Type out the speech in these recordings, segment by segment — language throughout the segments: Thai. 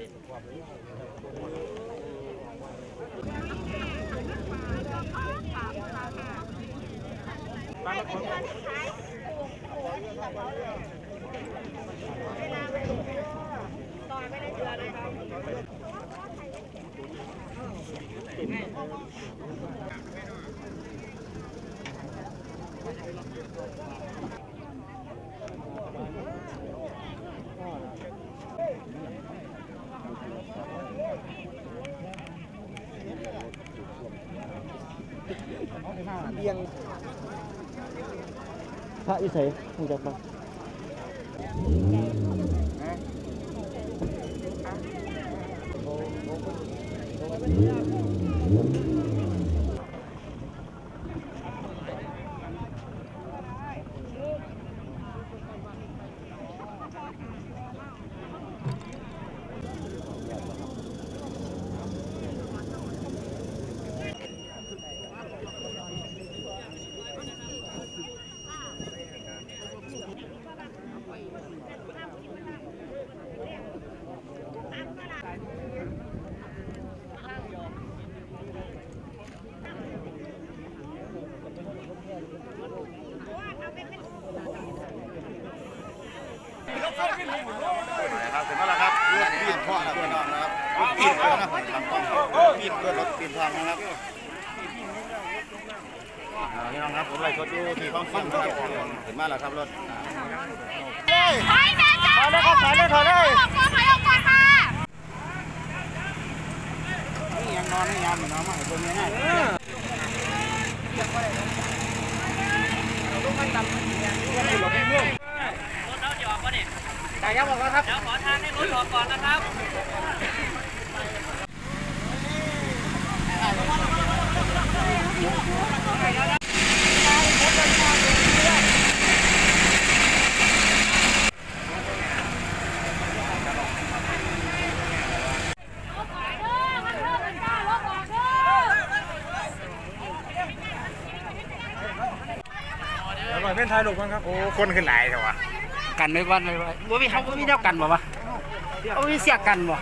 พระอิสัยผู้จักบ้างครับ เบียงพระอิสัยหูจักปะ นะครับปีนเลยนะลำต้องปีนด้วยรถปีนทางนะครับพี่น้องครับผมไล่รถอยู่ที่ห้องฟิล์มนะครับถึงมาแล้วครับรถถอยนะจ๊ะถอยเลยครับถอยเลยถอยเลยถอยออกก่อนค่ะนี่ยังนอนให้ยามอยู่นะมาตัวนี้นะแล้วเป็นไทยลูกมั้งครับโอ้คนขึ้นหลายเถอะวะกันไม่วันไม่วันบ่มีเขาบ่มีแนวกันบ่วะเอามีเสียกันบ่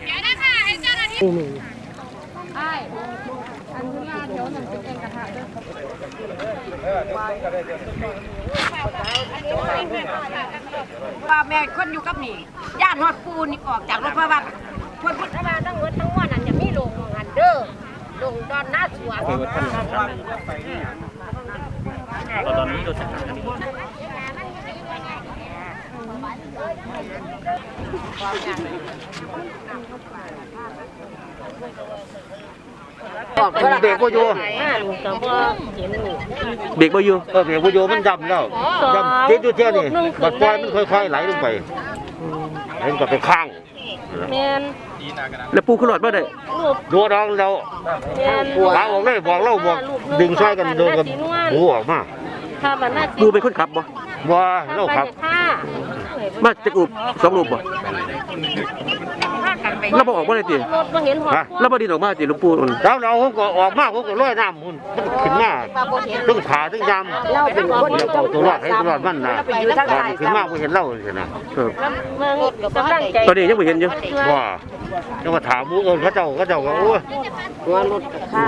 เดี๋ยวนะคะให้เจ้าหน้าที่ใช่อันที่มาเดี๋ยวหนึ่งเป็นเองกระทะด้วยว่าแม่คนอยู่กับนี่ย่านฮอดปูนี่ออกจากรถเพราะว่าเพิ่นพุทธมาทั้งหมดทั้งมวลนั่นจะมีโรงงานเด้อ โรงดอนหน้าสวนตอนนี้เราจะเบรกก็อยู่เบรกบ่อยู่เออเบรกก็อยู่มันดำแล้วดำติดอยู่เท่านี้บัดปล่อยมันค่อยๆไหลลงไป ไหลลงไปข้างแมนแล้วปูขึ้นรถบ่ได้ดูน้องเราล้างออกเลยบอกเราบอกดึงช่วยกันโดนกันหูออกมาถ้ามันน่าปูเป็นคนขับบ่ว่าเราครับค่า มาจากอูบสองรูปบ่เราบ่ออกบ่ได้ติรถมาเห็นหัวฮะเราบ่ดินออกมาติหลวงปู่อุ่นแล้วเราก็ออกมาเขาก็ลอยน้ำมันขึ้นมาตึ้งขาตึ้งยำเราเป็นคนเดี๋ยวเอาตัวรอดให้ตัวรอดมันนะไปอยู่ทางตอนใต้ขึ้นมาไม่เห็นเราเลยนะครับเมืองกำลังใจตอนนี้ยังบ่เห็นอยู่ว่าจะมาถามหมูเอิญเขาเจ้าเขาเจ้าก็โอ้ยหัวรถกับข้า